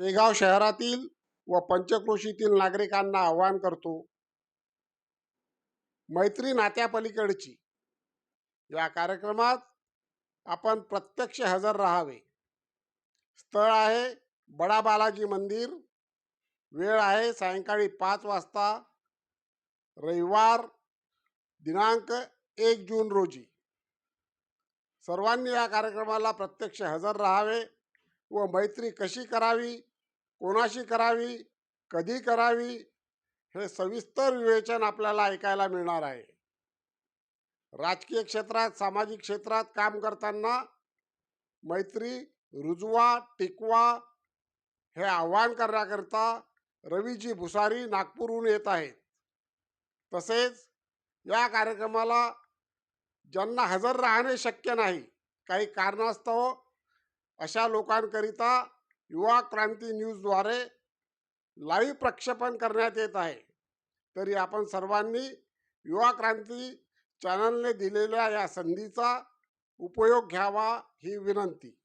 शेगाव शहरातील व पंचक्रोशीतील नागरिकांना आवाहन करतो मैत्री नात्यापलीकडची. या कार्यक्रमात आपण प्रत्यक्ष हजर राहावे. स्थळ आहे बडा बालाजी मंदिर. वेळ आहे सायंकाळी पाच वाजता रविवार दिनांक एक जून रोजी. सर्वांनी या कार्यक्रमाला प्रत्यक्ष हजर राहावे. व मैत्री कशी करावी? कोणाशी करावी? कधी करावी? हे सविस्तर विवेचन आपल्याला ऐकायला मिळणार आहे. राजकीय क्षेत्रात सामाजिक क्षेत्रात काम करताना मैत्री रुजवा टिकवा हे आव्हान करण्याकरता रवीजी भुसारी नागपूरहून येत आहेत. तसेच या कार्यक्रमाला ज्यांना हजर राहणे शक्य नाही काही कारणास्तव अशा लोकांकरिता युवा क्रांती न्यूजद्वारे लाईव्ह प्रक्षेपण करण्यात येत आहे. तरी आपण सर्वांनी युवा क्रांती चॅनलने दिलेल्या या संधीचा उपयोग घ्यावा ही विनंती.